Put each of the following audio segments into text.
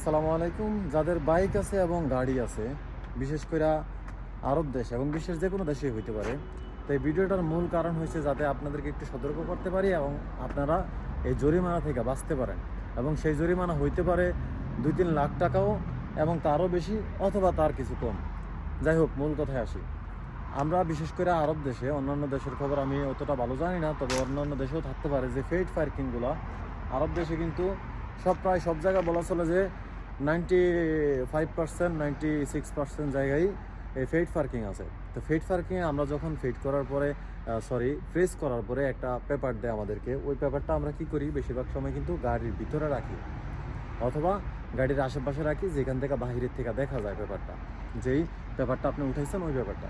আসসালামু আলাইকুম। যাদের বাইক আছে এবং গাড়ি আছে, বিশেষ করে আরব দেশ এবং বিশ্বের যে কোনো দেশে হইতে পারে, তো এই ভিডিওটার মূল কারণ হয়েছে যাতে আপনাদেরকে একটু সতর্ক করতে পারি এবং আপনারা এই জরিমানা থেকে বাঁচতে পারেন। এবং সেই জরিমানা হইতে পারে দুই তিন লাখ টাকাও এবং তারও বেশি অথবা তার কিছু কম। যাই হোক, মূল কথায় আসি। আমরা বিশেষ করে আরব দেশে, অন্যান্য দেশের খবর আমি অতটা ভালো জানি না, তবে অন্যান্য দেশেও থাকতে পারে যে ফেড পার্কিংগুলো আরব দেশে কিন্তু সব, প্রায় সব জায়গায় বলা চলে যে ninety five percent ninety six percent জায়গায়, এই ফেড পার্কিং আছে। তো ফেড পার্কিংয়ে আমরা যখন ফেড করার পরে সরি ফ্রেস করার পরে একটা পেপার দেয় আমাদেরকে, ওই পেপারটা আমরা কি করি? বেশিরভাগ সময় কিন্তু গাড়ির ভিতরে রাখি। অথবা গাড়ির আশেপাশে রাখি, যেখান থেকে বাহিরের থেকে দেখা যায় পেপারটা যেই পেপারটা আপনি উঠাইছেন, ওই পেপারটা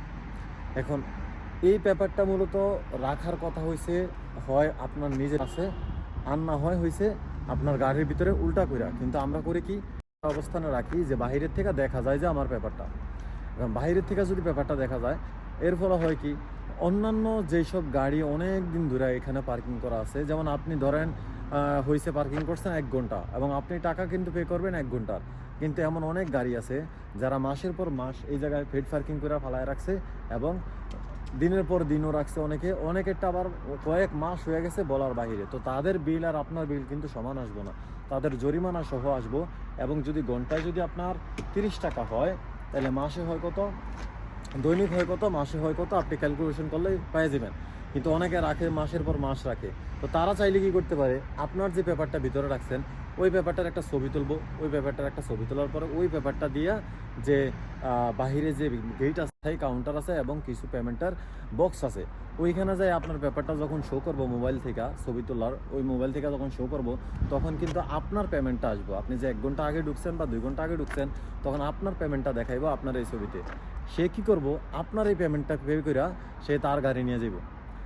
এখন, এই পেপারটা মূলত রাখার কথা হয়েছে হয় আপনার নিজের আছে আর না হয় হয়েছে আপনার গাড়ির ভিতরে উল্টা কইরা। কিন্তু আমরা করে কি? অবস্থানে রাখি যে বাহিরের থেকে দেখা যায় যে আমার পেপারটা এখন বাহিরের থেকে যদি পেপারটা দেখা যায়, এর ফলে হয় কি, অন্যান্য যেসব গাড়ি অনেক দিন ধরে এখানে পার্কিং করা আছে, যেমন আপনি ধরেন হয়েছে পার্কিং করছেন এক ঘণ্টা এবং আপনি টাকা কিন্তু পে করবেন এক ঘণ্টার। কিন্তু এমন অনেক গাড়ি আছে যারা মাসের পর মাস এই জায়গায় ফেড পার্কিং করে ফালায় রাখছে এবং দিনের পর দিনও রাখছে অনেকে। অনেকেরটা আবার কয়েক মাস হয়ে গেছে বলার বাহিরে। তো তাদের বিল আর আপনার বিল কিন্তু সমান আসব না। তাদের জরিমানা সহ আসব এবং যদি ঘন্টায় যদি আপনার তিরিশ টাকা হয়, তাহলে মাসে হয় কত? দৈনিক হয় কত? মাসে হয় কত? আপনি ক্যালকুলেশন করলে পেয়ে যাবেন কিন্তু অনেকে রাখে, মাসের পর মাস রাখে। তো তারা চাইলে কি করতে পারে? আপনার যে পেপারটা ভিতরে রাখছেন, ওই পেপারটার একটা ছবি তুলবো, ওই পেপারটার একটা ছবি তোলার পরে ওই পেপারটা দিয়ে যে বাহিরে যে গেট আছে কাউন্টার আছে এবং কিছু পেমেন্টের বক্স আছে, ওইখানে যাই আপনার পেপারটা যখন শো করব মোবাইল থেকে, ছবি তোলার, ওই মোবাইল থেকে যখন শো করব, তখন কিন্তু আপনার পেমেন্টটা আসব। আপনি যে এক ঘণ্টা আগে ঢুকছেন বা দুই ঘণ্টা আগে ঢুকছেন, তখন আপনার পেমেন্টটা দেখাইবো আপনার এই ছবিতে। সে কি করব? আপনার এই পেমেন্টটা পে করে সে তার গাড়ি নিয়ে যাব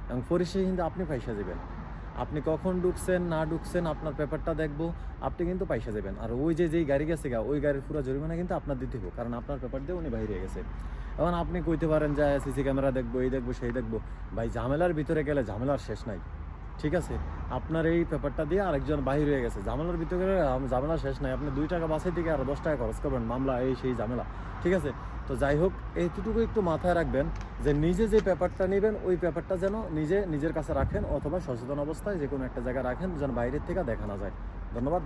এবং পরিশেষে কিন্তু আপনি পয়সা দেবেন। আপনি কখন ঢুকছেন, না ঢুকছেন, আপনার পেপারটা দেখব, আপনি কিন্তু পয়সা দেবেন। আর ওই যে যেই গাড়ি গেছে গা, ওই গাড়ির পুরো জরিমানা কিন্তু আপনার দিতে হবে কারণ আপনার পেপার দিয়ে উনি বাইরে গেছে। এখন আপনি কইতে পারেন যে সিসি ক্যামেরা দেখব, এই দেখব, সেই দেখব। ভাই, ঝামেলার ভিতরে গেলে ঝামেলার শেষ নাই। ঠিক আছে? আপনার এই পেপারটা দিয়ে আরেকজন বাহির হয়ে গেছে। ঝামেলার ভিতরে ঝামেলা শেষ নাই। আপনি দুই টাকা বাসের দিকে আরও দশ টাকা খরচ করবেন, মামলা, এই, সেই ঝামেলা। ঠিক আছে? তো যাই হোক এইটুকু একটু মাথায় রাখবেন যে নিজে যে পেপারটা নেবেন, ওই পেপারটা যেন নিজে, নিজের কাছে রাখেন অথবা সচেতন অবস্থায় যে কোনো একটা জায়গায় রাখেন যেন বাইরের থেকে দেখা না যায়। ধন্যবাদ